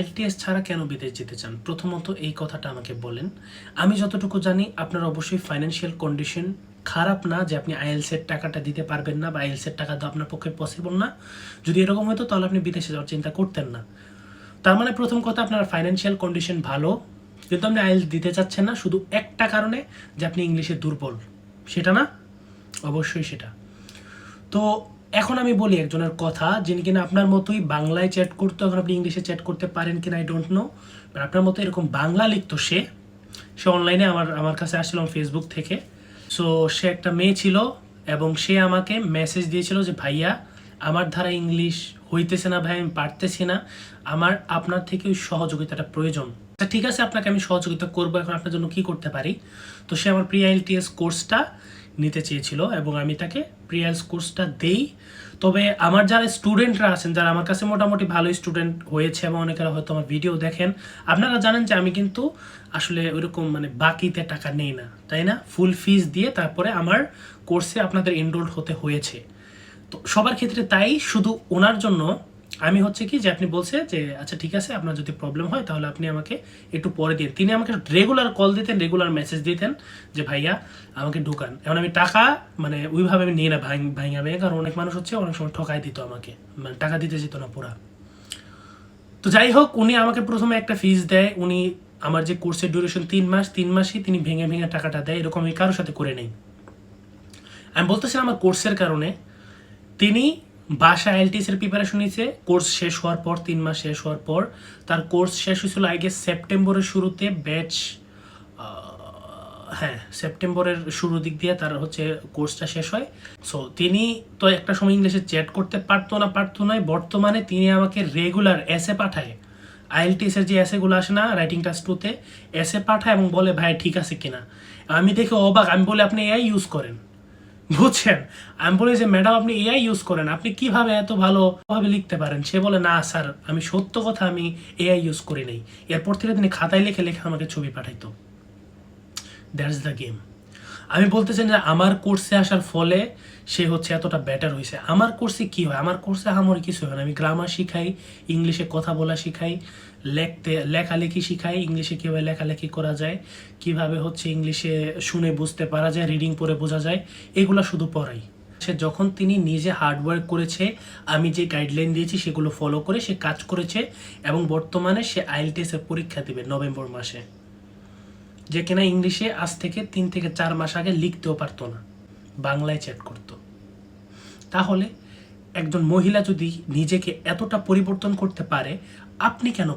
IELTS ছাড়া কেন বিদেশ যেতে চান? প্রথমত এই কথাটা আমাকে বলেন। আমি যতটুকু জানি, আপনার অবশ্যই ফাইন্যান্সিয়াল কন্ডিশন খারাপ না যে আপনি আইএলসের টাকাটা দিতে পারবেন না বা আইএলসের টাকা দেওয়া আপনার পক্ষে পসিবল না। যদি এরকম হতো তাহলে আপনি বিদেশে যাওয়ার চিন্তা করতেন না। তার মানে প্রথম কথা, আপনার ফাইন্যান্সিয়াল কন্ডিশন ভালো, কিন্তু আপনি আইএলস দিতে চাচ্ছেন না শুধু একটা কারণে যে আপনি ইংলিশে দুর্বল। সেটা না? অবশ্যই সেটা। তো এখন আমি বলি একজনের কথা, যিনি কিনা আপনার মতোই বাংলায় চ্যাট করতো, এখন আপনি ইংলিশে চ্যাট করতে পারেন কিনা আই ডোন্ট নো আপনার মতো এরকম বাংলা লিখতো সে। সে অনলাইনে আমার আমার কাছে আসছিল ফেসবুক থেকে। সো সে একটা মেয়ে ছিল এবং সে আমাকে মেসেজ দিয়েছিল যে, ভাইয়া, আমার ধারা ইংলিশ হইতেছে না ভাই, আমি পারতেছি না। আমার, আপনার থেকে ওই সহযোগিতাটা প্রয়োজন। তা ঠিক আছে, আপনাকে আমি সহযোগিতা করব, এখন আপনার জন্য কি করতে পারি? তো সে আমার প্রি আইএলটিএস কোর্সটা নিতে চেয়েছিল এবং আমি তাকে প্রি আইএলস কোর্সটা দেই। তবে আমার যারা স্টুডেন্টরা আছেন, যারা আমার কাছে মোটামুটি ভালো স্টুডেন্ট হয়েছে এবং অনেকেরা হয়তো আমার ভিডিও দেখেন, আপনারা জানেন যে আমি কিন্তু আসলে ওইরকম মানে বাকিতে টাকা নেই না, তাই না? ফুল ফিস দিয়ে তারপরে আমার কোর্সে আপনাদের এনরোল হতে হয়েছে। তো সবার ক্ষেত্রে তাই, শুধু ওনার জন্য আমি হচ্ছে কি যে আপনি বলছে যে আচ্ছা ঠিক আছে, আপনার যদি প্রবলেম হয়, তাহলে আপনি আমাকে একটু পরে দিন তিনি আমাকে রেগুলার কল দিতেন রেগুলার মেসেজ দিতেন যে, ভাইয়া, আমাকে ঢুকান। এখন আমি টাকা মানে ওইভাবে আমি নিয়ে না ভাই ভেঙে কারণ অনেক মানুষ হচ্ছে অনেক সময় ঠকাই দিত আমাকে। মানে টাকা দিতে যেত না পুরা। তো যাই হোক, উনি আমাকে প্রথমে একটা ফিস দেয়। উনি আমার যে কোর্সের ডিউরেশন তিন মাস, তিন মাসই তিনি ভেঙে ভেঙে টাকাটা দেয়। এরকম আমি কারোর সাথে করে নেই। আমি বলতেছিলাম আমার কোর্সের কারণে। তিনি বাসা এলটিএস এর প্রিপারেশন নিয়েছে। কোর্স শেষ হওয়ার পর, তিন মাস শেষ হওয়ার পর, তার কোর্স শেষ হয়েছিল আগে সেপ্টেম্বরের শুরুতে ব্যাচ হ্যাঁ সেপ্টেম্বরের শুরু দিক দিয়ে তার হচ্ছে কোর্সটা শেষ হয়। সো তিনি তো একটা সময় ইংলিশে চ্যাট করতে পারতো না পারতো না বর্তমানে তিনি আমাকে রেগুলার এসে পাঠায়। আইএলটিএস এর যে এসেগুলো আসে না রাইটিং টাস্ক টুতে এসে পাঠায় এবং বলে, ভাই, ঠিক আছে কিনা? আমি দেখে অবাক, আমি বলে, আপনি এআই ইউজ করেন। বুঝছেন? আমি বলি যে, ম্যাডাম, আপনি এআই ইউজ করেন। আপনি কীভাবে এত ভালোভাবে লিখতে পারেন? সে বলে, না, স্যার, আমি সত্য কথা, আমি এআই ইউজ করি নাই। এরপর থেকে তিনি খাতায় লিখে লিখে আমাকে ছবি পাঠাইতো। দ্যাটস দ্য গেম আমি বলতে চাই যে আমার কোর্সে আসার ফলে সে হচ্ছে এতটা বেটার হয়েছে আমার কোর্সে কি হয়? আমার কোর্সে আমার কিছু হয় না। আমি গ্রামার শিখাই ইংলিশে কথা বলা শিখাই, লেখতে, লেখালেখি শিখাই ইংলিশে কীভাবে লেখালেখি করা যায়, কীভাবে হচ্ছে ইংলিশে শুনে বুঝতে পারা যায় রিডিং পড়ে বোঝা যায়, এগুলো শুধু পড়াই। সে যখন তিনি নিজে হার্ডওয়ার্ক করেছে, আমি যে গাইডলাইন দিয়েছি সেগুলো ফলো করে সে কাজ করেছে এবং বর্তমানে সে আইএলটিএস এর পরীক্ষা দিবে নভেম্বর মাসে। যে কিনা ইংলিশে আজ থেকে তিন থেকে চার মাস আগে লিখতেও পারতো না, বাংলায় চ্যাট করত। তাহলে একজন মহিলা যদি নিজেকে এতটা পরিবর্তন করতে পারে, আপনি কেন